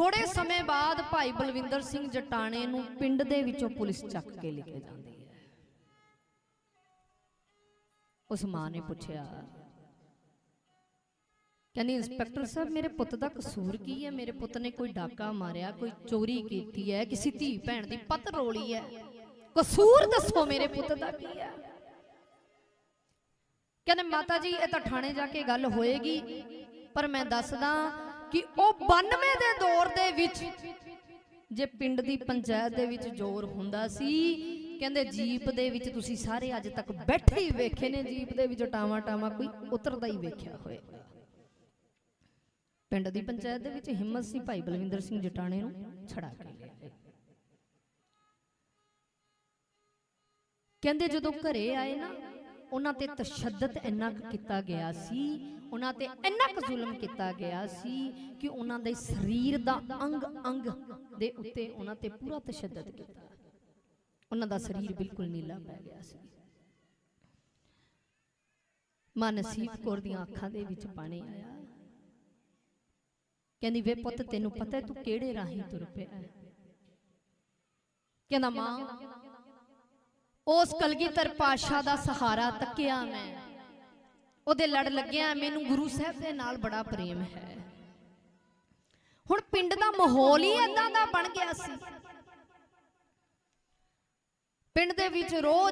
ਥੋੜੇ ਸਮੇਂ ਬਾਅਦ ਭਾਈ ਬਲਵਿੰਦਰ ਸਿੰਘ ਜਟਾਣੇ ਨੂੰ ਪਿੰਡ ਦੇ ਵਿੱਚੋਂ ਪੁਲਿਸ ਚੱਕ ਕੇ ਲੈ ਕੇ ਜਾਂਦੀ ਹੈ। ਉਸ ਮਾਂ ਨੇ ਪੁੱਛਿਆ, ਕਹਿੰਦੀ, ਇੰਸਪੈਕਟਰ ਸਾਹਿਬ, ਮੇਰੇ ਪੁੱਤ ਦਾ ਕਸੂਰ ਕੀ ਹੈ? ਮੇਰੇ ਪੁੱਤ ਨੇ ਕੋਈ ਡਾਕਾ ਮਾਰਿਆ, ਕੋਈ ਚੋਰੀ ਕੀਤੀ ਹੈ, ਕਿਸੇ ਧੀ ਭੈਣ ਦੀ ਪੱਤ ਰੋਲੀ ਹੈ? ਕਸੂਰ ਦੱਸੋ ਮੇਰੇ ਪੁੱਤ ਦਾ ਕੀ ਹੈ? ਕਹਿੰਦੇ, ਮਾਤਾ ਜੀ, ਇਹ ਤਾਂ ਥਾਣੇ ਜਾ ਕੇ ਗੱਲ ਹੋਏਗੀ, ਪਰ ਮੈਂ ਦੱਸਦਾ ਕਿ ਉਹ 92 ਦੇ ਦੌਰ ਦੇ ਵਿੱਚ ਜੇ ਪਿੰਡ ਦੀ ਪੰਚਾਇਤ ਦੇ ਵਿੱਚ ਜ਼ੋਰ ਹੁੰਦਾ ਸੀ, ਕਹਿੰਦੇ ਜੀਪ ਦੇ ਵਿੱਚ ਤੁਸੀਂ ਸਾਰੇ ਅੱਜ ਤੱਕ ਬੈਠੇ ਹੀ ਵੇਖੇ ਨੇ, ਜੀਪ ਦੇ ਵਿੱਚ ਟਾਵਾ ਟਾਵਾ ਕੋਈ ਉਤਰਦਾ ਹੀ ਵੇਖਿਆ ਹੋਏਗਾ ਪਿੰਡ ਦੀ ਪੰਚਾਇਤ ਦੇ ਵਿੱਚ ਹਿੰਮਤ ਸੀ ਭਾਈ ਬਲਵਿੰਦਰ ਸਿੰਘ ਜਟਾਣੇ ਨੂੰ ਛੜਾ ਕੇ ਲਿਆਏ ਕਹਿੰਦੇ ਜਦੋਂ ਘਰੇ ਆਏ ਨਾ ਉਹਨਾਂ ਤੇ ਤਸ਼ੱਦਦ ਇੰਨਾ ਕੀਤਾ ਗਿਆ ਸੀ, ਉਹਨਾਂ ਤੇ ਇੰਨਾ ਕੁ ਜ਼ੁਲਮ ਕੀਤਾ ਗਿਆ ਸੀ ਕਿ ਉਹਨਾਂ ਦੇ ਸਰੀਰ ਦਾ ਅੰਗ ਅੰਗ ਦੇ ਉੱਤੇ ਉਹਨਾਂ ਤੇ ਪੂਰਾ ਤਸ਼ੱਦਦ ਕੀਤਾ। ਉਹਨਾਂ ਦਾ ਸਰੀਰ ਬਿਲਕੁਲ ਨੀਲਾ ਪੈ ਗਿਆ ਸੀ। ਮਾਂ ਨਸੀਬ ਕੌਰ ਦੀਆਂ ਅੱਖਾਂ ਦੇ ਵਿੱਚ ਪਾਣੀ ਆਇਆ। ਕਹਿੰਦੀ, ਵੇ ਪੁੱਤ, ਤੈਨੂੰ ਪਤਾ ਹੈ ਤੂੰ ਕਿਹੜੇ ਰਾਹੀਂ ਤੁਰ ਪਿਆ ਕਹਿੰਦਾ, ਮਾਂ ਉਸ ਕਲਗੀਧਰ ਪਾਸ਼ਾ ਦਾ ਸਹਾਰਾ ਤੱਕਿਆ ਮੈਂ। ਉਹਦੇ ਲੜ ਲੱਗਿਆ ਮੈਨੂੰ ਗੁਰੂ ਸਾਹਿਬ ਦੇ ਨਾਲ ਬੜਾ ਪ੍ਰੇਮ ਹੈ। ਹੁਣ ਪਿੰਡ ਦਾ ਮਾਹੌਲ ਹੀ ਇਦਾਂ ਦਾ ਬਣ ਗਿਆ ਸੀ। ਪਿੰਡ ਦੇ ਵਿੱਚ ਰੋਜ਼